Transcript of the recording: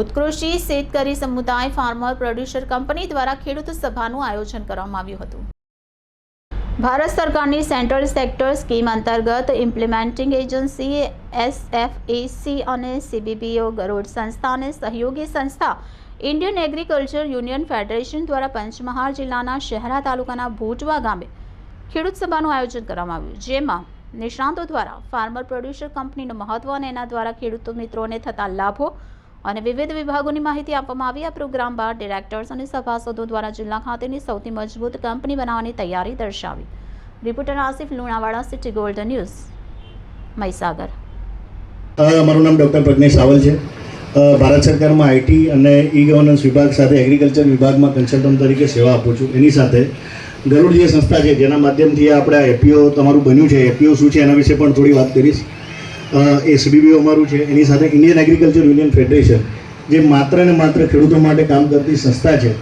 ઉત્કૃષ્ટી શેતકરી સમુદાય farmer producer company દ્વારા ખેડૂત સભાનું આયોજન કરવામાં આવ્યું હતું. ભારત સરકારની સેન્ટ્રલ સેક્ટર સ્કીમ અંતર્ગત ઇમ્પ્લિમેન્ટિંગ એજન્સી એસએફએસી અને સીબીબીઓ ગરોડ સંસ્થા અને સહયોગી સંસ્થા ઇન્ડિયન એગ્રીકલ્ચર યુનિયન ફેડરેશન દ્વારા પંચમહાલ જિલ્લાના શહેરા તાલુકાના ભૂટવા ગામે ખેડૂત સભાનું આયોજન કરવામાં આવ્યું, જેમાં નિષ્ણાતો દ્વારા ફાર્મર પ્રોડ્યુસર કંપનીનું મહત્વ અને એના દ્વારા ખેડૂતો મિત્રોને થતા લાભો અને વિવિધ વિભાગોની માહિતી આપવામાં આવી. આ પ્રોગ્રામ બાદ ડિરેક્ટર્સ અને સભાસદો દ્વારા જિલ્લા ખાતેની સૌથી મજબૂત કંપની બનાવવાની તૈયારી દર્શાવી. Reporter Asif Lunawada, city gold news, Mahisagar. મારું નામ ડૉક્ટર પ્રજ્ઞેશ રાવલ છે. ભારત સરકારમાં આઈટી અને ઈ ગવર્નન્સ વિભાગ સાથે એગ્રીકલ્ચર વિભાગમાં કન્સલ્ટન્ટ તરીકે સેવા આપું છું. એની સાથે ગરુડ જે સંસ્થા છે, જેના માધ્યમથી આપણે આ એપીઓ તમારું બન્યું છે, એપીઓ શું છે એના વિશે પણ થોડી વાત કરીશ. અ, એ સીબીબીઓ અમારું છે. એની સાથે ઇન્ડિયન એગ્રીકલ્ચર યુનિયન ફેડરેશન જે માત્ર ને માત્ર ખેડૂતો માટે કામ કરતી સંસ્થા છે.